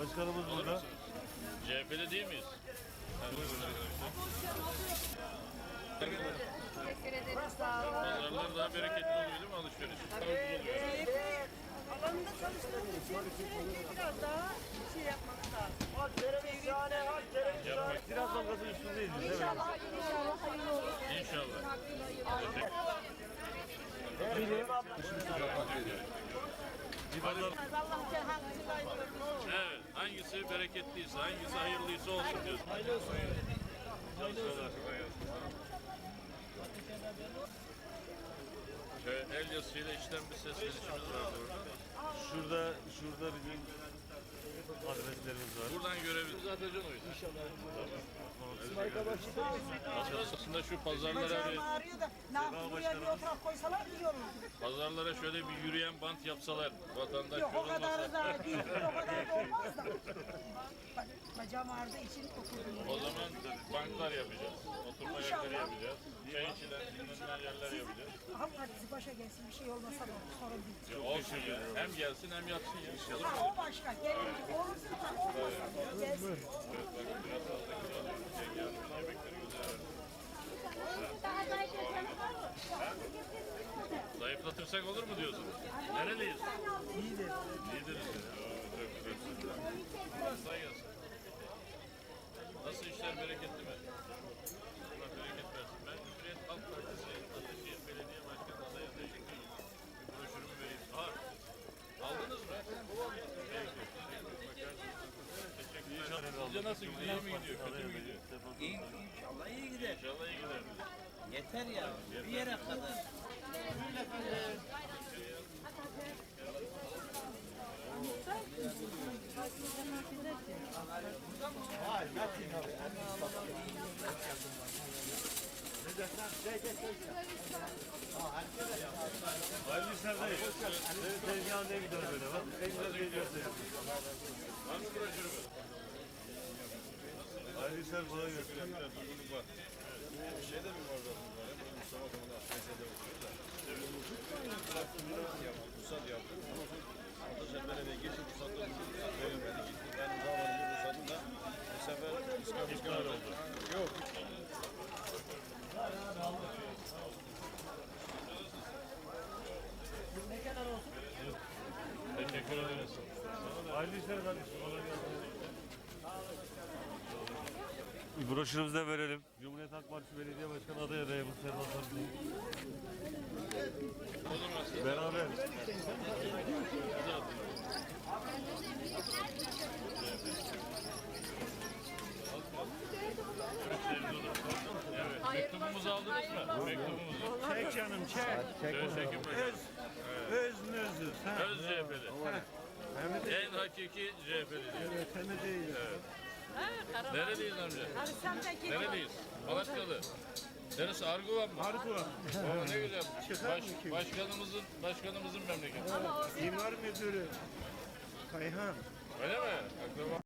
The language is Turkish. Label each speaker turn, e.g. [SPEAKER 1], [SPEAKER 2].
[SPEAKER 1] Başkanımız burada.
[SPEAKER 2] CHP'li değil miyiz?
[SPEAKER 3] Teşekkür ederim. Sağ olun.
[SPEAKER 2] Pazarlar daha bereketli oluyor değil mi alışveriş?
[SPEAKER 4] alanında çalıştığımız için biraz daha şey yapmamız lazım.
[SPEAKER 1] Ziraat Bankası üstündeyiz biz, değil mi?
[SPEAKER 3] İnşallah hayırlı inşallah hayırlı olur.
[SPEAKER 2] İnşallah.
[SPEAKER 1] Bir pazar
[SPEAKER 4] Allah hangisi layık
[SPEAKER 2] Evet. Hangisi bereketliyse, hangisi hayırlıysa olsun diyorsun. Hayırlı olsun. Şöyle el yazısıyla işlem bir seslenişimiz var burada.
[SPEAKER 1] şurada şurada bizim adreslerimiz var.
[SPEAKER 2] Buradan görebiliriz. Atacaksın o yüzden. Aslında şu pazarlara bir,
[SPEAKER 4] Bacağım ağrıyor da ne yapayım buraya bir oturak koysalar iyi olur.
[SPEAKER 2] pazarlara şöyle bir yürüyen bant yapsalar. Vatandaş
[SPEAKER 4] Yok o
[SPEAKER 2] yorulmasa.
[SPEAKER 4] kadar da değil, o kadar da olmaz da. Bak, İçin.
[SPEAKER 2] O zaman banklar yapacağız. Oturma yerleri yapacağız. Çay içilen, dinlenilen yerler yapacağız.
[SPEAKER 4] Ama hadi başa gelsin bir şey olmasa da sorun değil.
[SPEAKER 2] Ya olsun ya. Hem gelsin hem yatsın ya. Olur mu?
[SPEAKER 4] Ha, o başka, gelince olursa da olmasa da gelsin.
[SPEAKER 2] Zayıflatırsak olur mu diyorsun? Nereliyiz? İyidir. İyidiriz. Çok güzel. Nasıl işler bereketli mi? Allah bereket versin. Ben Cumhuriyet Halk Partisi Ataşehir Belediye Başkanı adayı teşekkür ederim. Bir broşürümü vereyim. Ha, aldınız mı? Peki. Teşekkürler. Sizce nasıl gidiyor? İyi mi gidiyor? Kötü mü gidiyor?
[SPEAKER 5] İyi, inşallah iyi gider.
[SPEAKER 2] İnşallah iyi gider.
[SPEAKER 5] Yeter ya. Bir yere kadar.
[SPEAKER 1] Hayırlı işler dayı. Tezgahın ne gidiyor böyle bak. En güzel şey gösteriyor.
[SPEAKER 2] Var mı broşürümüz?
[SPEAKER 1] Hayırlı işler kolay gelsin.
[SPEAKER 6] Şeyde bir var ya, böyle Mustafa Kemal'e Aksaray'da oturuyor da.
[SPEAKER 2] Teşekkür ederiz.
[SPEAKER 1] Hayırlı işler kardeşim. Gelsin. Broşürümüzü de verelim. Cumhuriyet Halk Partisi Belediye Başkanı adayı adayımız Serhat Sarıcı. Beraber.
[SPEAKER 2] Evet. Mektubumuzu aldınız mı? Mektubumuzu.
[SPEAKER 7] Çek canım çek.
[SPEAKER 2] Bakalım.
[SPEAKER 7] Öz nözür. Ha.
[SPEAKER 2] Öz CHP'li. En hakiki CHP'li diyor.
[SPEAKER 7] evet, hem de değil.
[SPEAKER 2] Neredeyiz amca? Neredeyiz? Malatyalı. Neresi? Arguvan mı?
[SPEAKER 7] Arguvan.
[SPEAKER 2] Oo, ne güzel.
[SPEAKER 7] Çıkar
[SPEAKER 2] Baş,
[SPEAKER 7] mı ki?
[SPEAKER 2] başkanımızın başkanımızın memleketi.
[SPEAKER 7] İmar müdürü. Kayhan.
[SPEAKER 2] Öyle mi? Akraba.